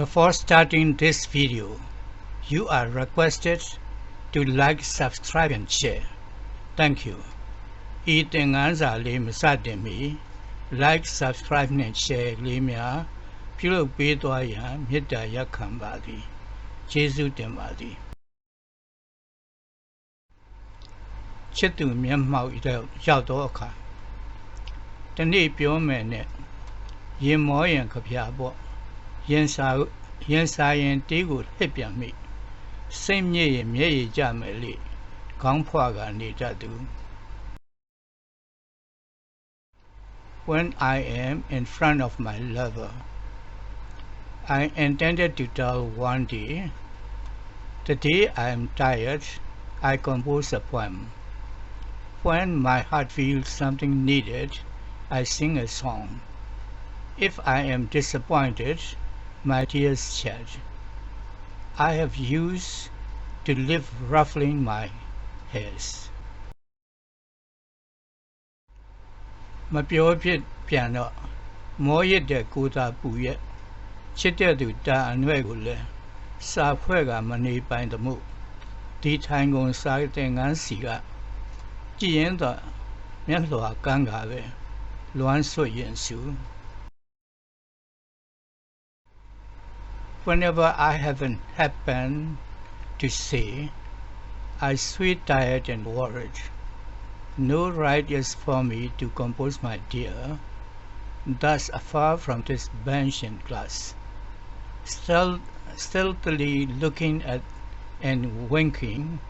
Before starting this video, you are requested to like, subscribe and share. Thank you. ဤသင်ခန်းစာလေးမစတင်မီ like subscribe နဲ့ share လေးများပြုလုပ်ပေးသွားရန်မေတ္တာရက်ခံပါသည်ကျေးဇူးတင်ပါသည်ချစ်သူမျက်မှောက်ရောက်သောအခါတနေ့ပြောမယ်နဲ့ရင်မောရင်ခပြပေါ့ ရင်စာရင်စာရင်တေးကိုလှစ်ပြန်မိစိတ်မြင့်ရင်မျက်ရည်ကျမယ်လေခေါင်းဖွာကနေတတ်သူ When I am in front of my lover I intended to tell one day the day I am tired I compose a poem when my heart feels something needed I sing a song if I am disappointed my tears shed. I have used to live ruffling my hairs. မပြောဖြစ်ပြန်တော့မောရစ်တဲ့ကိုသာပူရဲ့ချစ်တဲ့သူတာအနှဲ့ကိုလည်းစာဖွဲ့ကမနေပိုင်သမှုဒီထိုင်ကုန်စာတဲ့ငန်းစီကကြည်ရင်တော့မျက်လွှာကန်းကပဲလွမ်းဆွရင်စု whenever I haven't happened to see, I sweet tired and worried. No right is for me to compose my dear, thus afar from this bench and stealth, stealthily looking at and winking,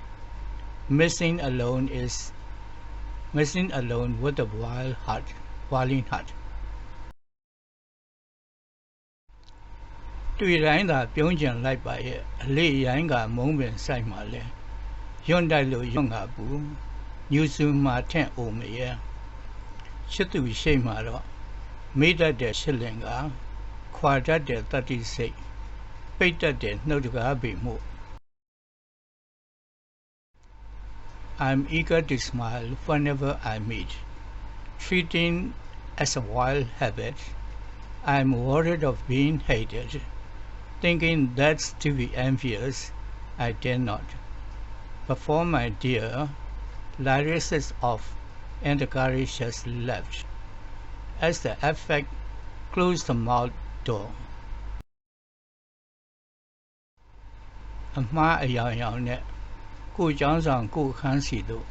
missing alone is missing alone with a wild heart, wilding heart. တွေ့တိုင်းသာပြုံးကျင်လိုက်ပါရဲ့အလေးရိုင်းကမုံပင်ဆိုင်မှလဲယွန့်တိုက်လို့ယွန့်ငါဘူးညူစုမှထင့်အိုမရဲ့ချစ်သူရှိမှတော့မိတတ်တဲ့ရှစ်လင်ကခွာတတ်တဲ့တတိစိတ်ပိတ်တတ်တဲ့နှုတ်တကားပေမှု I'm eager to smile whenever I meet treating as a wild habit I'm worried of being hated thinking that's to be envious, I dare not. But for my dear, Larissa is off, and the carriage has left. As the effect closed the mouth door. အမှားအယောင်ယောင်နဲ့ကိုကျောင်းဆောင်ကိုခန်းစီတို့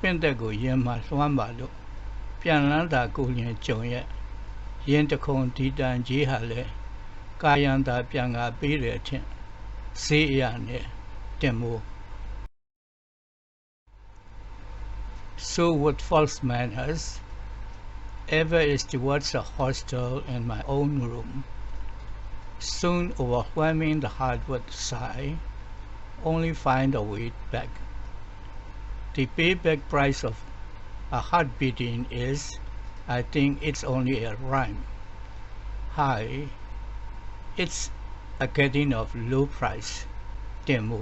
ပင့်တက်ကိုရင်မှလွှမ်းပါလို့ပြန်လန်းတာကိုညင်ကြုံရဲ့ရင်တခုံဒီတန်ကြီးဟာလည်း ကာယံတာပြန်ကပေးတဲ့အထင်ဈေးအရာနဲ့တင်မို့ So with false manners ever is towards a hostel in my own room soon overwhelming the heart with sigh only find a way back the payback price of a heart beating is I think it's only a rhyme high it's a getting of low price တင်မှု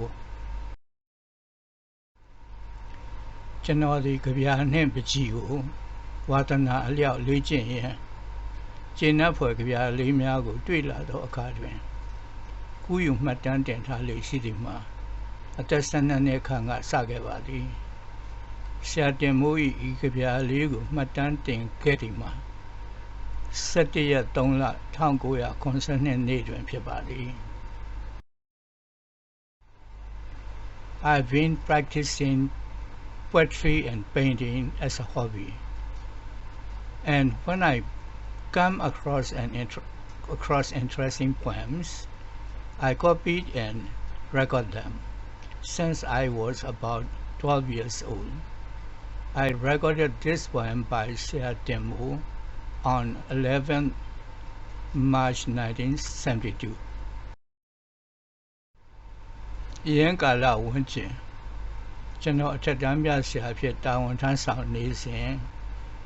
ကျွန်တော်ဒီကြပြာနဲ့ပကြီးကိုဝါသနာအလျောက်လေ့ကျင့်ရင်ကျင့်납ဖွယ်ကြပြာလေးများကို တွေ့လာသောအခါတွင်ကူးယူမှတ်တမ်းတင်ထားလေရှိသည်မှာအသက်၁၂နှစ်ခန့်ကစခဲ့ပါသည်ဆရာတင်မိုး၏ဤကြပြာလေးကိုမှတ်တမ်းတင်ခဲ့သည်မှာ 17ရက်3လ1992နေ့တွင်ဖြစ်ပါသည် I've been practicing poetry and painting as a hobby and when I come across an across interesting poems I copied and record them since I was about 12 years old I recorded this poem by Sia Temu on 11 March 1972ရင်းကာလဝန်းကျင်ကျွန်တော်အထက်တန်းပြဆရာဖြစ်တာဝန်ထမ်းဆောင်နေစဉ်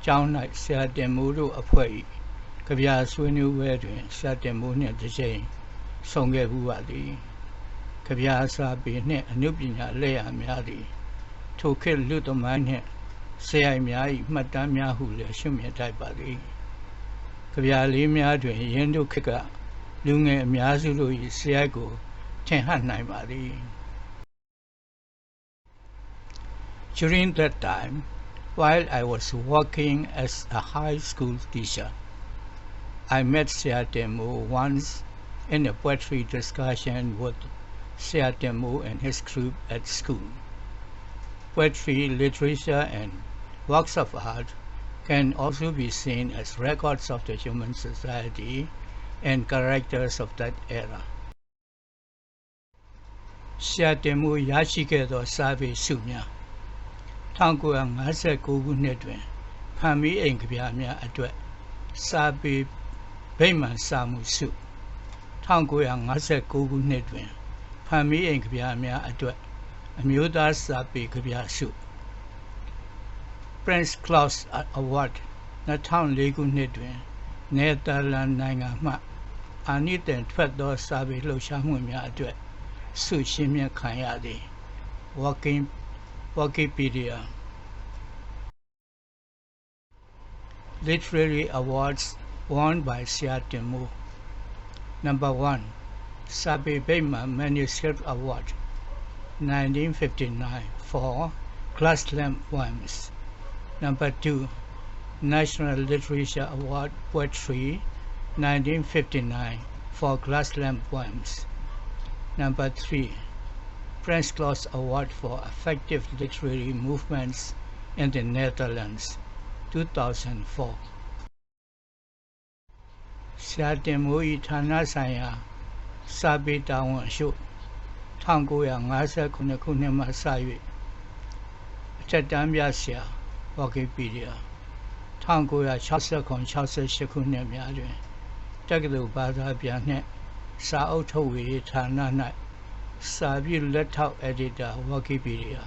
ကျောင်း၌ဆရာတင်မိုးတို့အဖွဲ့၏ကြပြဆွေးနွေးပွဲတွင်ဆရာတင်မိုးနှင့်တစ်ချိန်ဆောင်ခဲ့မှုပါသည်ကြပြစာပေနှင့်အနုပညာလက်ရာများသည်ထိုခေတ်လူသမိုင်းနှင့်ဆရာများ၏မှတ်တမ်းများဟုလည်းရှုမြင်ထိုက်ပါသည် ကြပြလေးများတွင်ရင်းတို့ခေတ်က လူငယ်အများစုတို့၏ဆရာကိုထင်ဟပ်နိုင်ပါသည် During that time while I was working as a high school teacher I met Siatemo once in a poetry discussion with Siatemo and his group at school. Poetry, literature, and works of art can also be seen as records of the human society and characters of that era. ရှာတင်မှုရရှိခဲ့သောစာပေစုများ1959ခုနှစ်တွင်ဖန်မီအိမ်ကဗျာများအတွက်စာပေဗိမာန်စာမှုစု1959ခုနှစ်တွင်ဖန်မီအိမ်ကဗျာများအတွက်အမျိုးသားစာပေကဗျာစု Prince Claus Award 2004ခုနှစ်တွင်နယ်သာလန်နိုင်ငံမှအာနိသင်ထွက်သောစာပေလှုပ်ရှားမှုများအတွက်ဆုရှင်းမြတ်ခံရသည် Working Wikipedia Literary Awards won by Sia Timu Number 1 Sabi Bema Manuscript Award 1959 for Glasslamp Poems Number 2 National Literature Award Poetry 1959 for Glasslamp Poems. Number 3. Prince Claus Award for Effective Literary Movements in the Netherlands 2004. ဆရာတင်မိုးဤဌာနဆိုင်ရာစာပေတာဝန်အရှု1959ခုနှစ်မှစ၍အထက်တန်းပြဆရာ Wikipedia 1969-68ခုနှစ်များတွင်တက္ကသိုလ်ဘာသာပြန်နှင့်စာအုပ်ထုတ်ဝေဌာန၌စာပြုလက်ထောက်အက်ဒီတာ Wikipedia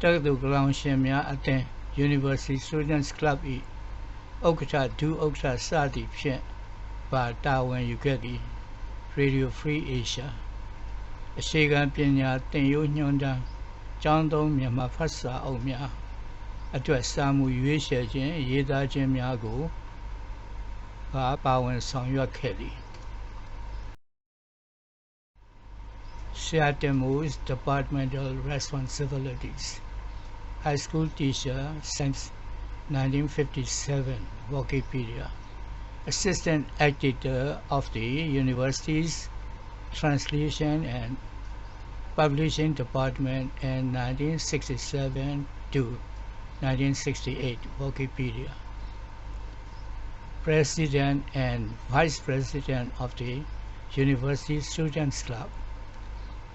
တက္ကသိုလ်ကလောင်ရှင်များအသင်း University Students Club ၏ဥက္ကဋ္ဌဒုဥက္ကဋ္ဌစသည်ဖြင့်ပါတာဝန်ယူခဲ့သည် Radio Free Asia အရှိကံပညာသင်ရိုးညွှန်တမ်းကျောင်းသုံးမြန်မာဖတ်စာအုပ်များ အတွက်စာမှုရွေးချယ်ခြင်းရေးသားခြင်းများကိုပါပါဝင်ဆောင်ရွက်ခဲ့သည် Shatemu's departmental responsibilities high school teacher since 1957 Wikipedia assistant editor of the university's translation and publishing department in 1967 to 1968 Wikipedia President and Vice President of the University Students Club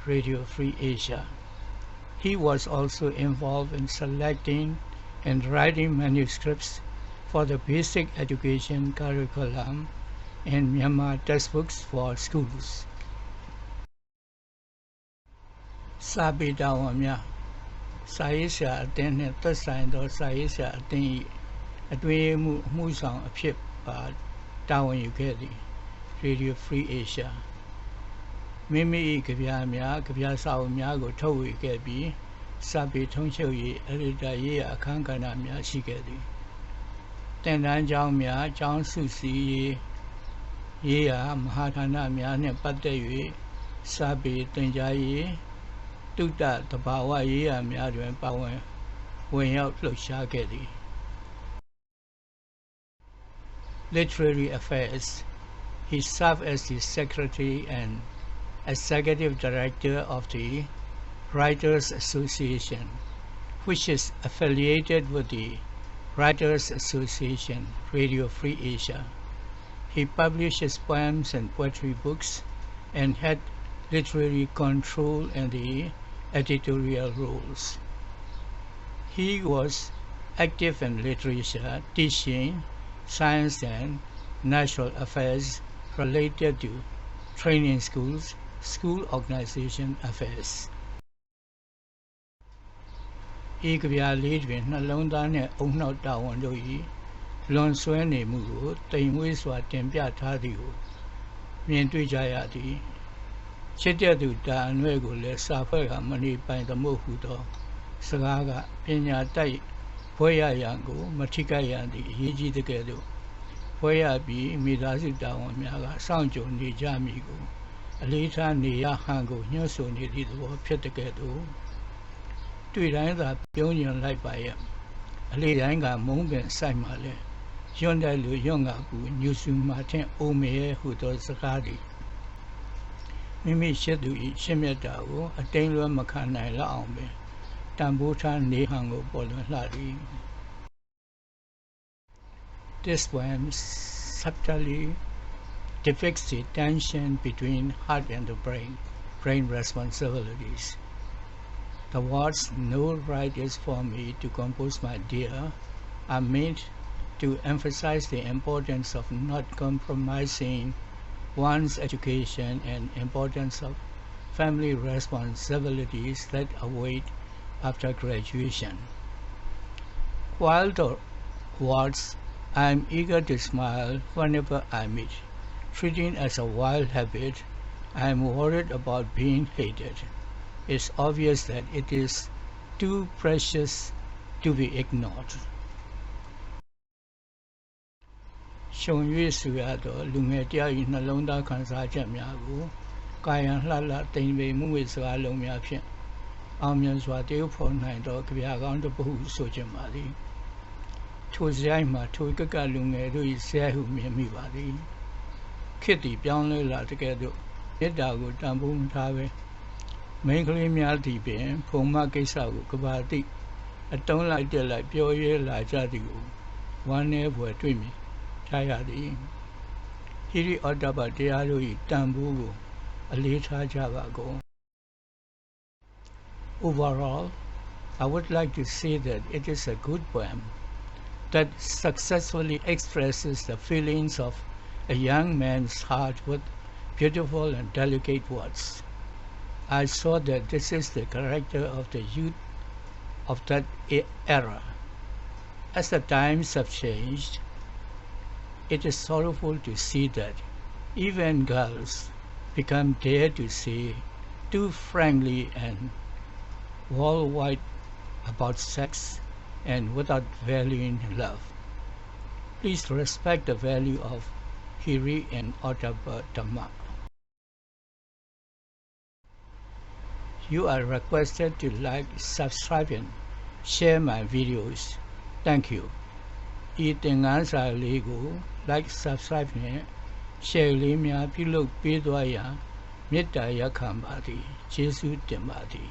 Radio Free Asia he was also involved in selecting and writing manuscripts for the basic education curriculum and Myanmar textbooks for schools. စာပေတာဝန်များ စာရေးဆရာအသင်းနှင့်သက်ဆိုင်သောစာရေးဆရာအသင်း၏အတွင်းမှုအမှုဆောင်အဖြစ်ပါတာဝန်ယူခဲ့သည် Radio Free Asia မိမိ၏ကြပြများကြပြစာအုပ်များကို ထုတ်ဝေခဲ့ပြီးစာပေထုံးချုပ်ရေးအရိတာရေးအခန်းကဏ္ဍများရှိခဲ့သည်တင်တန်းကျောင်းများကျောင်းစုစည်းရေးရေးရာမဟာဌာနများနှင့်ပတ်သက်၍စာပေသင်ကြားရေး တုတ္တတဘာဝရေးရာများတွင်ပါဝင်ဝင်ရောက်လှုပ်ရှားခဲ့သည် Literary Affairs he served as the secretary and executive director of the Writers Association which is affiliated with the Writers Association Radio Free Asia he publishes poems and poetry books and had literary control and the editorial roles. He was active in literature, teaching, science and natural affairs related to training schools, school organization affairs. ဤကဗျာလေးတွင်နှလုံးသားနှင့်အုံနှောက်တာဝန်တို့၏လွန်ဆွဲနေမှုကိုတိမ်မွေးစွာတင်ပြထားသည်ကိုမြင်တွေ့ကြရသည် ချစ်တဲ့သူတာအနွဲ့ကိုလည်းစာဖွဲ့ကမနေပိုင်သမို့ဟုသောစကားကပညာတိုက်ဘွဲရရန်ကို မထိခိုက်ရန်သည့်အရေးကြီးတဲ့ကဲ့သို့ဖွဲရပြီးမိသားစုတာဝန်များကစောင့်ကြုံနေကြမည်ကိုအလေးထားနေရဟန်ကိုညှို့ဆိုနေသည့်သဘောဖြစ်တဲ့ကဲ့သို့တွေ့တိုင်းသာပြုံးညင်လိုက်ပါရဲ့အလေးတိုင်းကမုံပင်ဆိုင်မှလဲယွန်းတဲ့လူယွန်းကကူညူစုမှထင်အိုမေဟုသောစကားသည် မိမိရှိသူ၏ရှင်းမြတ်တာကိုအတိန်လွဲမခံနိုင်လောက်အောင်ပင်တန်ဖိုးထားနေဟန်ကိုပေါ်လွင်လှသည် This poem subtly depicts the tension between heart and the brain, brain responsibilities. The words no right is for me to compose my dear are meant to emphasize the importance of not compromising one's education and importance of family responsibilities that await after graduation. The words I am eager to smile whenever I meet, treating as a wild habit, I am worried about being hated. It's obvious that it is too precious to be ignored. ရှုံ၍ဆိုရသောလူငယ်တယောက်၏နှလုံးသားခံစားချက်များကိုကာယံလှလှတိမ်ပိန်မှုဝေစကားလုံးများဖြင့်အောင်မြင်စွာတည်ဖို့နိုင်သောကြပြကောင်းတစ်ပုဆိုခြင်းပါသည်ထိုစရိုက်မှာထိုကကလူငယ်တို့၏ဆဲဟုမြင်မိပါသည်ခေတ်သည်ပြောင်းလဲလာတဲ့ကဲ့သို့မေတ္တာကိုတန်ဖိုးမထားပဲမိန်းကလေးများသည်ပင်ဖုံမကိစ္စကိုကဘာတိအတုံးလိုက်တက်လိုက်ပြောရဲလာကြသည်ကိုဝမ်းနည်းဖွယ်တွေ့မိ ထားရသည်ဟိရိဩတ္တပတရားတို့၏တန်ဖိုးကိုအလေးထားကြပါကုန် Overall, I would like to say that it is a good poem that successfully expresses the feelings of a young man's heart with beautiful and delicate words. I saw that this is the character of the youth of that era. As the times have changed, it is sorrowful to see that even girls become dare to say too frankly and worldwide about sex and without valuing love. Please respect the value of Hiri and Ottava Dhamma. You are requested to like, subscribe and share my videos. Thank you. ဤသင်ခန်းစာလေးကို like subscribe နဲ့ share လေးများပြုလုပ်ပေးသွားရန်မေတ္တာရက်ခံပါသည်ကျေးဇူးတင်ပါသည်